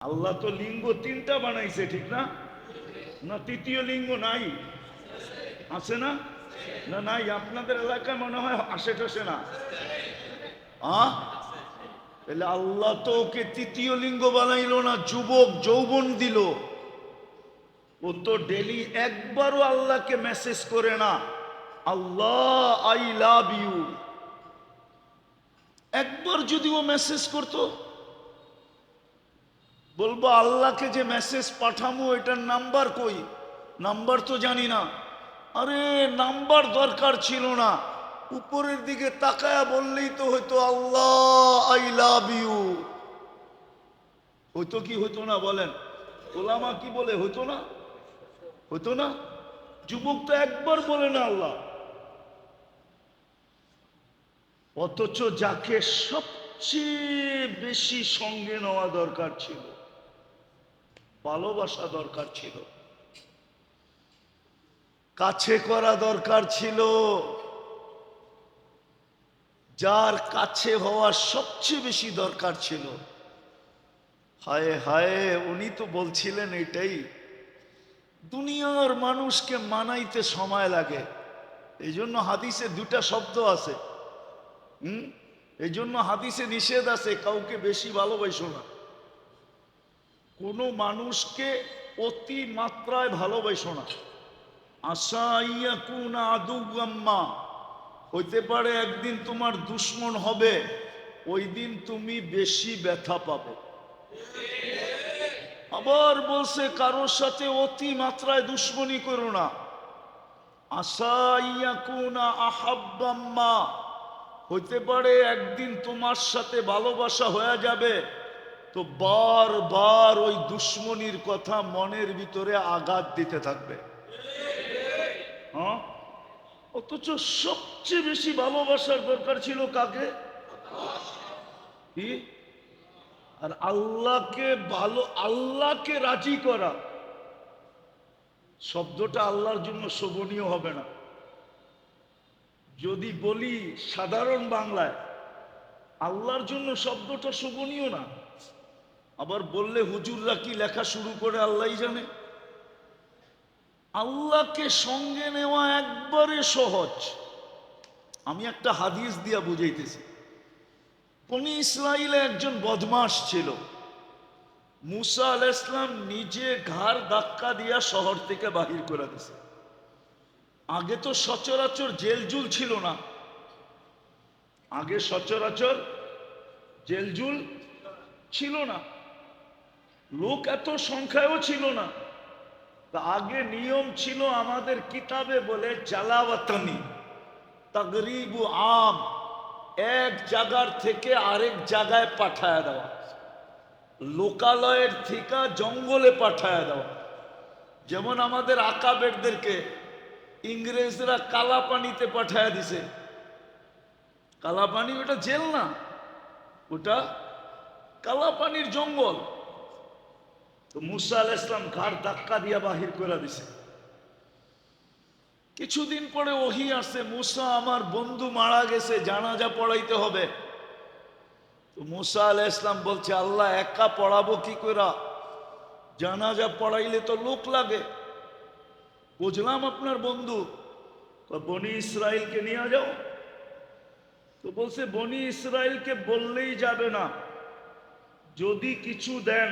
আল্লাহ তো লিঙ্গ তিনটা বানাইছে, ঠিক না? না তৃতীয় লিঙ্গ নাই? আছে না? না নাই? আপনাদের এলাকায় মনে হয় আসে টাসে না? তাহলে আল্লাহ তো ওকে তৃতীয় লিঙ্গ বানাইল না, যুবক যৌবন দিল। ও তো ডেলি একবারও আল্লাহকে মেসেজ করে না। আল্লাহ আই লাভ ইউ একবার যদি ও মেসেজ করতো বলব আল্লাহকে যে মেসেজ পাঠামো, এটার নাম্বার কই? নাম্বার তো জানি না। আরে নাম্বার দরকার ছিল না। উপরের দিকে তাকায়া বললেই তো হয়তো আল্লাহ আই লাভ ইউ হইতো কি হইতো না বলেন? ওলামা কি বলে? হইতো না? হইতো না? যুবক তো একবার বলে না আল্লাহ। অথচ যাকে সবচেয়ে বেশি সঙ্গে নেওয়া দরকার ছিল ভালোবাসা দরকার ছিল। কাছে করা দরকার ছিল। যার কাছে হওয়া সবচেয়ে বেশি দরকার ছিল। হায় হায়, উনি তো বলছিলেন এটাই, দুনিয়ার মানুষকে মানাইতে সময় লাগে। এই জন্য হাদিসে দুটা শব্দ আছে। হুম? এই জন্য হাদিসে নিষেধ আছে, কাউকে বেশি ভালোবাসো না। কোনো মানুষকে অতি মাত্রায় ভালোবাসো না। আশা ইয়া কুন আদুগাম্মা। হইতে পারে একদিন তোমার দুশ্মন হবে, ওই দিন তুমি বেশি ব্যথা পাবে। আবার বলছে, কারোর সাথে অতি মাত্রায় দুশ্মনী করো না। আশা ইয়া কুনা আহাব্বাম্মা। হইতে পারে একদিন তোমার সাথে ভালোবাসা হয়ে যাবে তো বারবার ওই দুশ্মনির কথা মনের ভিতরে আঘাত দিতে থাকবে। হ্যাঁ? অথচ সবচেয়ে বেশি ভালোবাসার দরকার ছিল কাকে? আর আল্লাহকে ভালো, আল্লাহকে রাজি করা। শব্দটা আল্লাহর জন্য শোভনীয় হবে না। যদি বলি সাধারণ বাংলায়, আল্লাহর জন্য শব্দটা শোভনীয় না। আবার বললে হুজুররা কি লেখা শুরু করে আল্লাহই জানে? আল্লাহকে সঙ্গে নেওয়া একবারে সহজ। আমি একটা হাদিস দিয়া বুঝাইতেছি। বনি ইসরায়েলে একজন বদমাস ছিল। মুসা আল ইসলাম নিজে ঘাড় ধাক্কা দিয়া শহর থেকে বাহির করে দিছে। আগে তো সচরাচর জেলজুল ছিল না। আগে সচরাচর জেলজুল ছিল না। লোক এত সংখ্যায়ও ছিল না। আগে নিয়ম ছিল আমাদের কিতাবে বলে জালাওয়াতানি, তগরিবু আম, এক জায়গার থেকে আরেক জায়গায় পাঠায় দেওয়া, লোকালয়ের থেকে জঙ্গলে পাঠায় দেওয়া। যেমন আমাদের আকাবেরদেরকে ইংরেজরা কালা পানিতে পাঠায় দিছে। কালা পানি ওটা জেল না, ওটা কালা পানির জঙ্গল। তো মুসা আল ইসলাম ঘাড় ধাক্কা দিয়া বাহির করে দিছে। কিছুদিন পরে ওহি আসছে, মুসা, আমার বন্ধু মারা গেছে, জানাজা পড়াইতে হবে। তো মুসা আল ইসলাম বলছে, আল্লাহ, একা পড়াবো কি করে জানাজা পড়াইলে তো লোক লাগে। বুঝলাম আপনার বন্ধু। বনি ইসরায়েলকে নিয়ে যাও। তো বলছে, বনি ইসরায়েলকে বললেই যাবে না। যদি কিছু দেন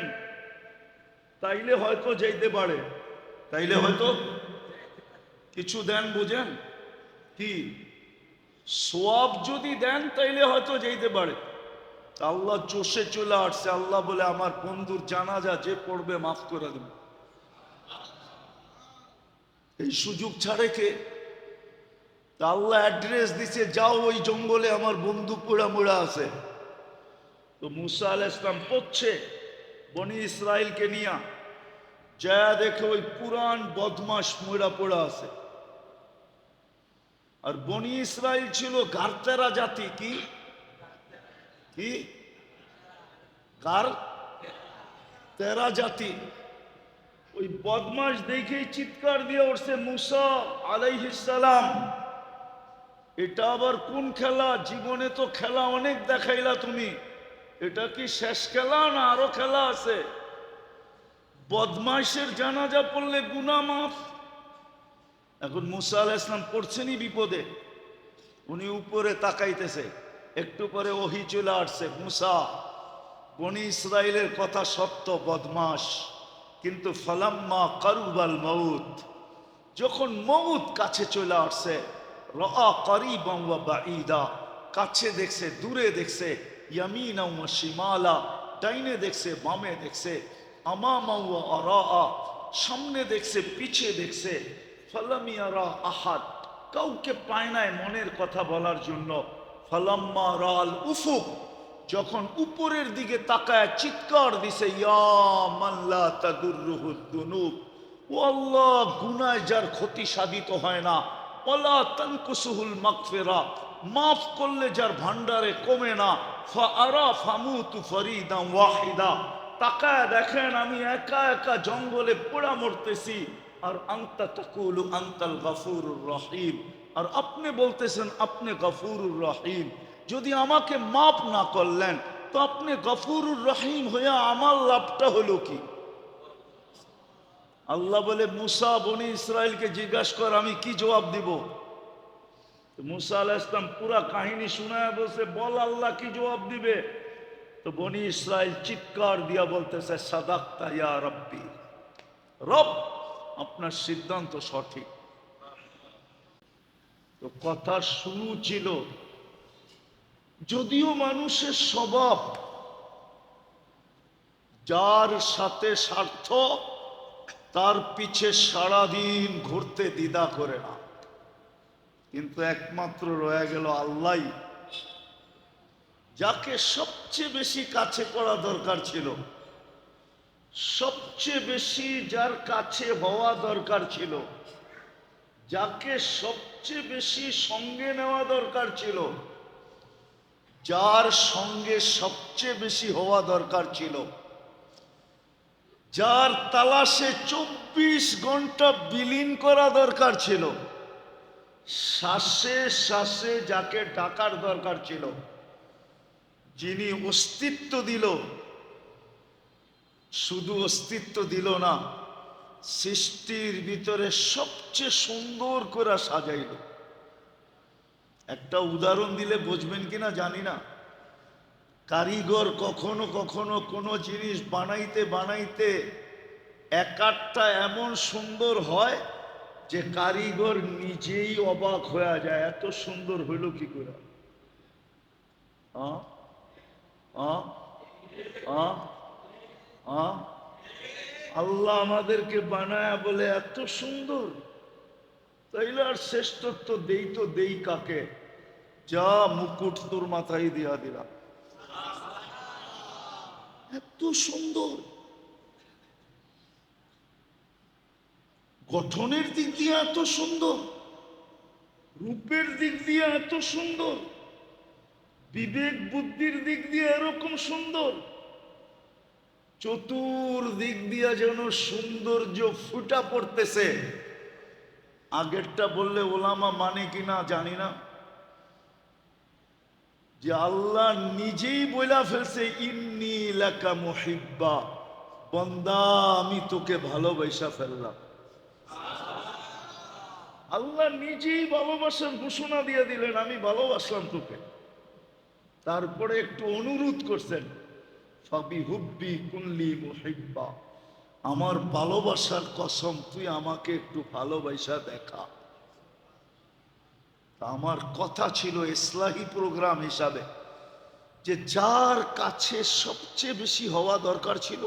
তাইলে হয়তো যেতে পারে। তাইলে হয়তো কিছু দেন বুঝেন? কি? সোয়াব যদি দেন, তাইলে হয়তো যেতে পারে। আল্লাহ চষে চলে আসছে। আল্লাহ বলে, আমার বন্ধুর জানাজা যে পড়বে, মাফ করে দেবে। এই সুযোগ ছাড়ে কে? আল্লাহ অ্যাড্রেস দিছে, যাও ওই জঙ্গলে, আমার বন্ধু পোড়া মোড়া আছে। তো মুসা আল ইসলাম পড়ছে, বনি ইসরায়েলকে নিয়া। যা দেখে ওই পুরান বদমাস ময়রা পোড়া আছে। আর বনি ইসরায়েল ছিল গারতেরা জাতি, কি? কি? কার তেরা জাতি। ওই বদমাস দেখেই চিৎকার দিয়ে উঠছে, মুসা আলাইহিসালাম এটা আবার কোন খেলা? জীবনে তো খেলা অনেক দেখাইলা তুমি। এটা কি শেষ খেলা না আরও খেলা আছে? বদমাইশের জানাজা পড়লে গুনা মাফ। এখন মুসা আলাহ ইসলাম পড়ছেনই বিপদে। উনি উপরে তাকাইতেছে। একটু পরে ওহি চলে আসছে, মুসা, বনি ইসরায়েলের কথা সত্য বদমাস কিন্তু ফালাম্মা কারুবাল মৌত যখন মৌত কাছে চলে আসছে রা করিবাম ওয়া বাঈদা। কাছে দেখছে, দূরে দেখছে, ইয়ামিনা শিমালা। ডাইনে দেখছে, বামে দেখছে আমামা ওয়া সামনে দেখছে, পিছে দেখছে ফালামিয়ারা আহাদ। কাউকে পায় নাই মনের কথা বলার জন্য। ফালাম্মা রাল উফুক, যখন উপরের দিকে তাকায়, চিৎকার দিছে গুনায় যার ক্ষতি সাধিত হয় না। ওলা তানকুসুহুল মাগফিরা, মাফ করলে যার ভান্ডারে কমে না। ফা আরা ফামুতু ফরিদা ওয়াহিদা। তাকায় দেখেন, আমি একা একা জঙ্গলে পোড়া মরতেছি। আর আন্তা তাকুলু আন্তাল গাফুরুর রহিম। আর আপনি বলতেছেন, আপনি গফুরুর রহিম। যদি আমাকে মাফ না করলেন, তো আপনি গফুরুর রহিম হইয়া আমার লাভটা হলো কি? আল্লাহ বলে, মুসা, বনি ইসরায়েলকে জিজ্ঞাসা কর, আমি কি জবাব দিব? মুসা আলাহ ইসলাম পুরা কাহিনী শোনায় বলছে, বল আল্লাহ কি জবাব দিবে? তো বনি ইসরায়েল চিৎকার দিয়া বলতেছে, সাদাক্তা ইয়া রব্বি। রব, আপনার সিদ্ধান্ত সঠিক। তো কথার শুরু ছিল, যদিও মানুষের স্বভাব যার সাথে স্বার্থ, তার পিছে সারাদিন ঘুরতে দ্বিধা করে না। কিন্তু একমাত্র রয়ে গেল আল্লাহ যাকে সবচেয়ে বেশি কাছে করা দরকার ছিল, সবচেয়ে বেশি যার কাছে হওয়া দরকার ছিল, যাকে সবচেয়ে বেশি সঙ্গে নেওয়া দরকার ছিল, যার সঙ্গে সবচেয়ে বেশি হওয়া দরকার ছিল, যার তালাশে চব্বিশ ঘণ্টা বিলীন করা দরকার ছিল, শ্বাসে শ্বাসে যাকে ডাকার দরকার ছিল যিনি অস্তিত্ব দিল, শুধু অস্তিত্ব দিল না, সৃষ্টির ভিতরে সবচেয়ে সুন্দর করে সাজাইল। একটা উদাহরণ দিলে বুঝবেন কিনা জানি না। কারিগর কখনো কখনো কোনো জিনিস বানাইতে বানাইতে একারটা এমন সুন্দর হয় যে কারিগর নিজেই অবাক হয়ে যায়, এত সুন্দর হইল কি করে? আ? আল্লাহ আমাদেরকে বানায়া বলে এত সুন্দর। তাইলে আর শ্রেষ্ঠত্ব দেই তো দেই কাকে? যা মুকুট তোর মাথায় দিয়া দিলাম। এত সুন্দর। গঠনের দিক দিয়ে এত সুন্দর। রূপের দিক দিয়ে এত সুন্দর। বিবেক বুদ্ধির দিক দিয়ে এরকম সুন্দর। চতুর দিক দিয়া যেন সৌন্দর্য ফুটা পড়তেছে। আগেরটা বললে ওলামা মানে কিনা জানি না। যে আল্লাহ নিজেই বইলা ফেলছে, ইন্নি লাকা মুহিব্বা। বন্দা, আমি তোকে ভালোবাসা ফেললাম। আল্লাহ নিজেই ভালোবাসার ঘোষণা দিয়ে দিলেন, আমি ভালোবাসলাম তোকে। তারপরে একটু অনুরোধ করছেন ফাবি হুব্বি কুনলি মুহিব্বা। আমার ভালোবাসার কসম, তুই আমাকে একটু ভালোবাসা দেখা। আমার কথা ছিল ইসলাহী প্রোগ্রাম হিসাবে, যে যার কাছে সবচেয়ে বেশি হওয়া দরকার ছিল,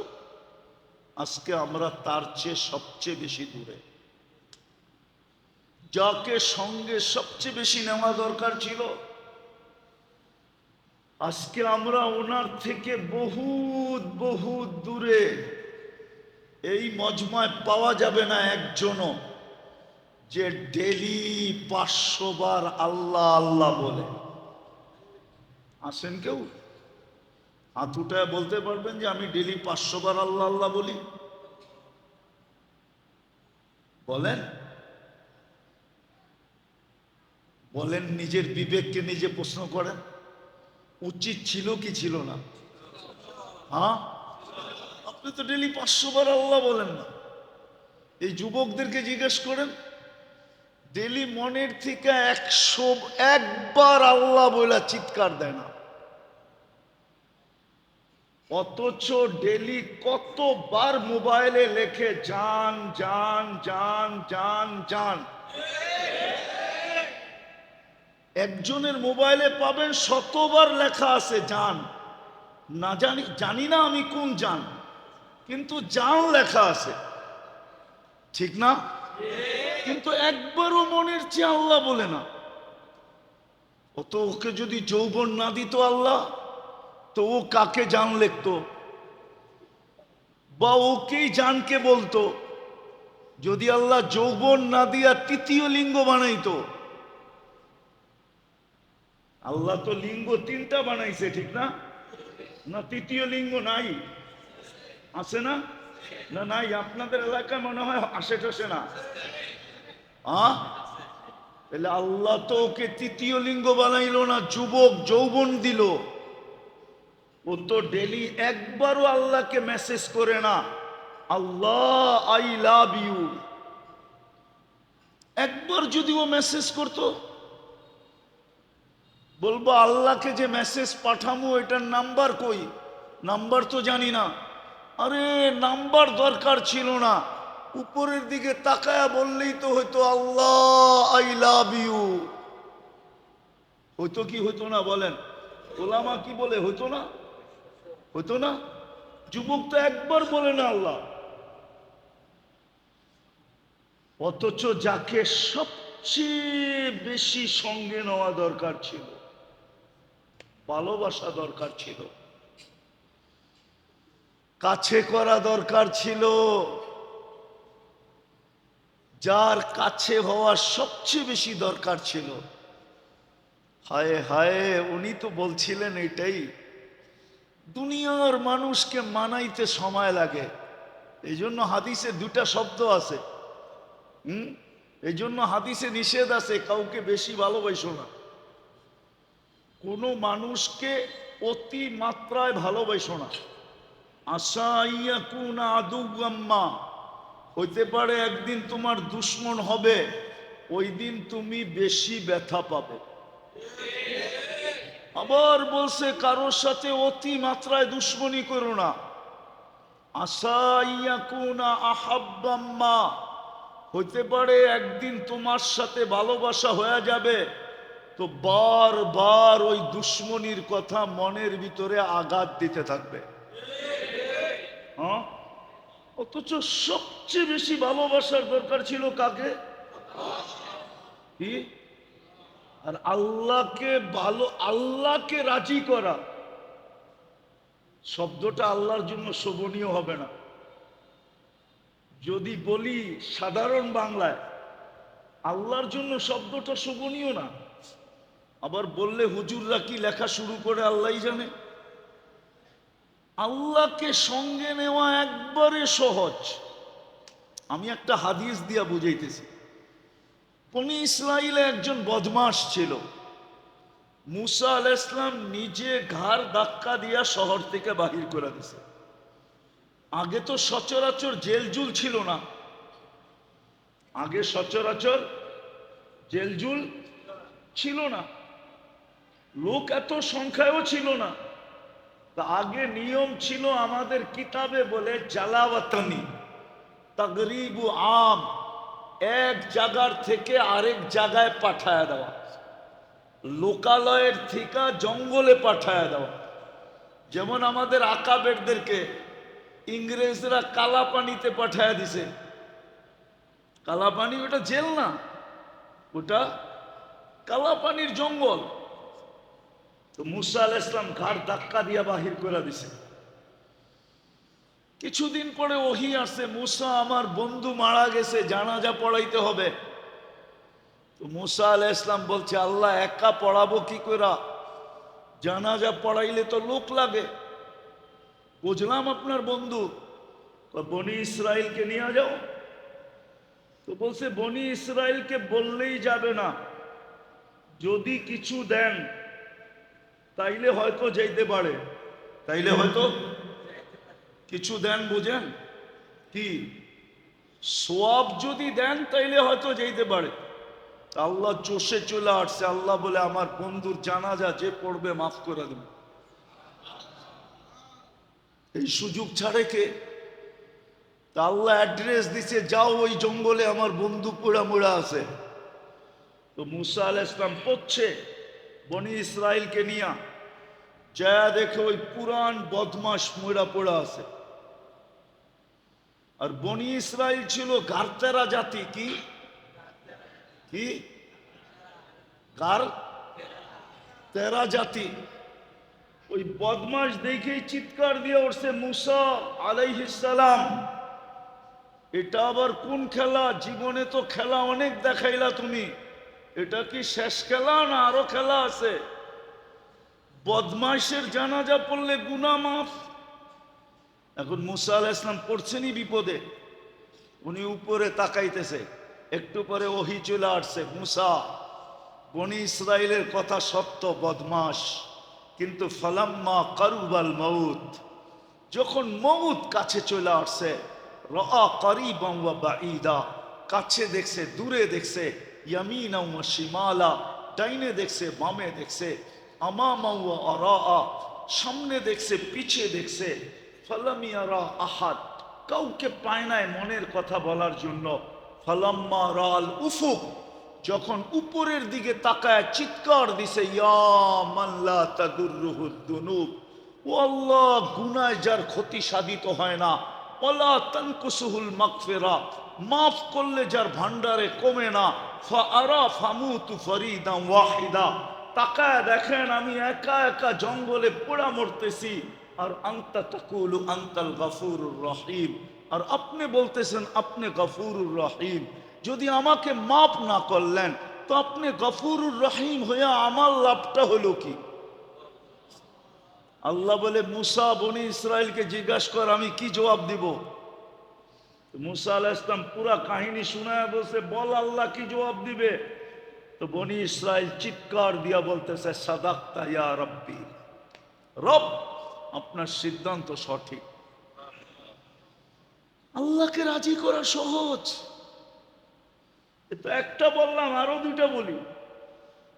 আজকে আমরা তার চেয়ে সবচেয়ে বেশি দূরে। যাকে সঙ্গে সবচেয়ে বেশি নেওয়া দরকার ছিল আজকে আমরা ওনার থেকে বহুত বহুত দূরে। এই মজমায় পাওয়া যাবে না একজনও যে ডেলি পাঁচশো বার আল্লাহ আল্লাহ বলে। আসেন কেউ? উঠায় বলতে পারবেন যে আমি ডেলি পাঁচশো আল্লাহ আল্লাহ বলি। বলেন। বলেন নিজের বিবেককে নিজে প্রশ্ন করেন। উচিত ছিল কি ছিল না? হ্যাঁ? আপনি তো ডেলি পাঁচশো বার আল্লাহ বলেন না। এই যুবকদেরকে জিজ্ঞেস করেন ডেলি মনের থেকে একশো, একবার আল্লাহ বলে চিৎকার দেয় না। অথচ ডেলি কতবার মোবাইলে লেখে যান যান যান যান যান একজনের মোবাইলে পাবেন শতবার লেখা আছে যান না জানি জানি না আমি কোন যান কিন্তু জান লেখা আছে। ঠিক না? কিন্তু একবারও মনের চেয়ে আল্লাহ বলে না। অত ওকে যদি যৌবন না দিত আল্লাহ, তো ও কাকে জান লিখতো? বা ওকেই জানকে বলতো? যদি আল্লাহ যৌবন না দিয়া তৃতীয় লিঙ্গ বানাইতো? আল্লাহ তো লিঙ্গ তিনটা বানাইছে, ঠিক না? না তৃতীয় লিঙ্গ নাই? আছে না? না নাই? আপনাদের এলাকায় মনে হয় আসে টাসে না তাহলে আল্লাহ তো ওকে তৃতীয় লিঙ্গ বানাইলো না, যুবক যৌবন দিল। ও তো ডেলি একবারও আল্লাহকে মেসেজ করে না। আল্লাহ আই লাভ ইউ একবার যদি ও মেসেজ করতো বলব আল্লাহকে যে মেসেজ পাঠামো, এটার নাম্বার কই? নাম্বার তো জানি না। আরে নাম্বার দরকার ছিল না। উপরের দিকে তাকায়া বললেই তো হয়তো আল্লাহ আই লাভ ইউ হইতো কি হইতো না বলেন? ওলামা কি বলে? হইতো না? হইতো না? যুবক তো একবার বলে না আল্লাহ। অথচ যাকে সবচেয়ে বেশি সঙ্গে নেওয়া দরকার ছিল। ভালোবাসা দরকার ছিল। কাছে করা দরকার ছিল। যার কাছে হওয়ার সবচেয়ে বেশি দরকার ছিল। হায় হায়, উনি তো বলছিলেন এটাই, দুনিয়ার মানুষকে মানাইতে সময় লাগে। এই জন্য হাদিসে দুটা শব্দ আছে। হুম? এই জন্য হাদিসে নিষেধ আছে, কাউকে বেশি ভালোবাসো না। কোনো মানুষকে অতি মাত্রায় ভালোবাসো না। আশা ইয়া কুন আদুগাম্মা হইতে পারে একদিন তোমার দুশ্মন হবে, ওই দিন তুমি বেশি ব্যথা পাবে। আবার বলছে, কারোর সাথে অতি মাত্রায় দুশ্মনী করো না। আশা ইয়া কুনা আহাব্বাম্মা। হইতে পারে একদিন তোমার সাথে ভালোবাসা হয়ে যাবে তো বারবার ওই দুশ্মনির কথা মনের ভিতরে আঘাত দিতে থাকবে। হ্যাঁ? অথচ সবচেয়ে বেশি ভালোবাসার দরকার ছিল কাকে? আর আল্লাহকে ভালো, আল্লাহকে রাজি করা। শব্দটা আল্লাহর জন্য শোভনীয় হবে না। যদি বলি সাধারণ বাংলায়, আল্লাহর জন্য শব্দটা শোভনীয় না। আবার বললে হুজুররা কি লেখা শুরু করে আল্লাহ জানে? আল্লাহকে সঙ্গে নেওয়া একবারে সহজ। আমি একটা হাদিস দিয়া বুঝাইতেছি। বনি ইসরায়েলে একজন বদমাস ছিল। মুসা আল ইসলাম নিজে ঘাড় ধাক্কা দিয়া শহর থেকে বাহির করে দিছে। আগে তো সচরাচর জেলজুল ছিল না। আগে সচরাচর জেলজুল ছিল না। লোক এত সংখ্যায়ও ছিল না। আগে নিয়ম ছিল আমাদের কিতাবে বলে জালাওয়াতানি, তগরিবু আম, এক জায়গার থেকে আরেক জায়গায় পাঠায় দেওয়া। লোকালয়ের থেকে জঙ্গলে পাঠায় দেওয়া। যেমন আমাদের আকাবেরদেরকে ইংরেজরা কালা পানিতে পাঠায় দিছে। কালা পানি ওটা জেল না, ওটা কালা পানির জঙ্গল। তো মুসা আল ইসলাম ঘাড় ধাক্কা দিয়া বাহির করে দিছে। কিছুদিন পরে ওহি আসছে মুসা, আমার বন্ধু মারা গেছে, জানাজা পড়াইতে হবে। তো মুসা আল ইসলাম বলছে, আল্লাহ, একা পড়াবো কি করে জানাজা পড়াইলে তো লোক লাগে। বুঝলাম আপনার বন্ধু। বনি ইসরায়েলকে নিয়ে যাও। তো বলছে, বনি ইসরায়েলকে বললেই যাবে না। যদি কিছু দেন তাইলে হয়তো যেতে পারে। তাইলে হয়তো কিছু দেন বুঝেন? কি? সোয়াব যদি দেন, তাইলে হয়তো যেতে পারে। আল্লাহ চষে চলে আসছে। আল্লাহ বলে, আমার বন্ধুর জানাজা যে পড়বে, মাফ করে দেবে। এই সুযোগ ছাড়ে কে? তা আল্লাহ অ্যাড্রেস দিছে, যাও ওই জঙ্গলে, আমার বন্ধু পোড়া মোড়া আছে। তো মুসা আল ইসলাম পড়ছে। বনি ইসরায়েলকে নিয়া। যা দেখে ওই পুরান বদমাস ময়রা পোড়া আছে। আর বনি ইসরায়েল ছিল গারতেরা জাতি, কি? কি? গার তেরা জাতি। ওই বদমাস দেখেই চিৎকার দিয়ে উঠছে, মুসা আলাইহিসালাম এটা আবার কোন খেলা? জীবনে তো খেলা অনেক দেখাইলা তুমি। এটা কি শেষ খেলা না আরও খেলা আছে? বদমাইশের জানাজা পড়লে গুনা মাফ। এখন মুসা আলাহ ইসলাম পড়ছেনই বিপদে। উনি উপরে তাকাইতেছে, একটু পরে ওহি চলে আসছে, মুসা, বনি ইসরায়েলের কথা সত্য বদমাস কিন্তু ফালাম্মা কারুবাল মৌত যখন মৌত কাছে চলে আসছে রা করিবাম ওয়া বাঈদা, কাছে দেখছে, দূরে দেখছে ইয়ামিনা ওয়া শিমালা ডাইনে দেখছে বামে দেখছে আমামা সামনে দেখছে পিছে দেখছে ফালামিয়ারা আহাদ কাউকে পায় নাই মনের কথা বলার জন্য ফালাম্মা রাল উফুক যখন উপরের দিকে তাকায় চিৎকার দিছে ও আল্লাহ গুনায় যার ক্ষতি সাধিত হয় না ওলা তানকুসুহুল মাগফিরা মাফ করলে যার ভান্ডারে কমে না দেখেন, আমি একা একা জঙ্গলে পোড়া মরতেছি। আর আন্তা তাকুলু গাফুরুর রহিম। আর আপনি বলতেছেন, আপনি গফুরুর রহিম। যদি আমাকে মাফ না করলেন, তো আপনি গফুরুর রহিম হয়ে আমার লাভটা হলো কি? আল্লাহ বলে, মুসা বনি ইসরায়েলকে জিজ্ঞাসা কর, আমি কি জবাব দিব? মুসা আলাহ ইসলাম পুরা কাহিনী শোনায় বলছে, বল আল্লাহ কি জবাব দিবে? তো বনি ইসরায়েল চিৎকার দিয়া বলতেছে, সাদাক্তা ইয়া রব্বি। রব, আপনার সিদ্ধান্ত সঠিক। আল্লাহকে রাজি করা সহজ। তো একটা বললাম, আরও দুইটা বলি।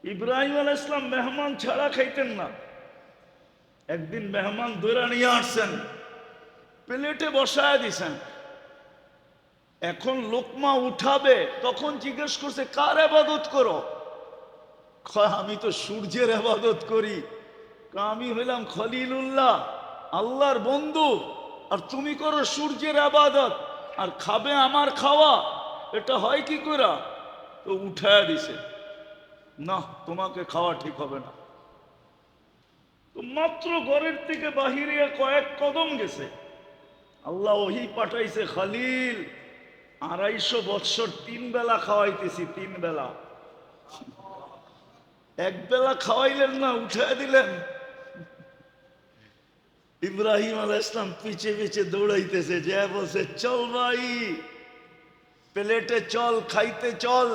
ইব্রাহিম আল ইসলাম মেহমান ছাড়া খাইতেন না। একদিন মেহমান দৈরা নিয়ে আসছেন, প্লেটে বসায় দিছেন। এখন লোকমা উঠাবে, তখন জিজ্ঞেস করছে, কার আবাদত করো? আমি তো সূর্যের আবাদত করি। আমি হইলাম খলিলুল্লাহ, আল্লাহর বন্ধু, আর তুমি করো সূর্যের আবাদত, আর খাবে আমার খাওয়া। এটা হয় কি করা তো উঠায় দিছে। না, তোমাকে খাওয়া ঠিক হবে না। তো মাত্র ঘরের থেকে বাহিরে কয়েক কদম গেছে। আল্লাহ ওহি পাঠাইছে, খালিল আড়াইশো বৎসর তিন বেলা খাওয়াইতেছি, তিন বেলা। এক বেলা খাওয়াইলেন না, উঠায় দিলেন। ইব্রাহিম আল ইসলাম পিছে পিছে দৌড়াইতেছে, যে বলছে, চল ভাই, প্লেটে চল, খাইতে চল।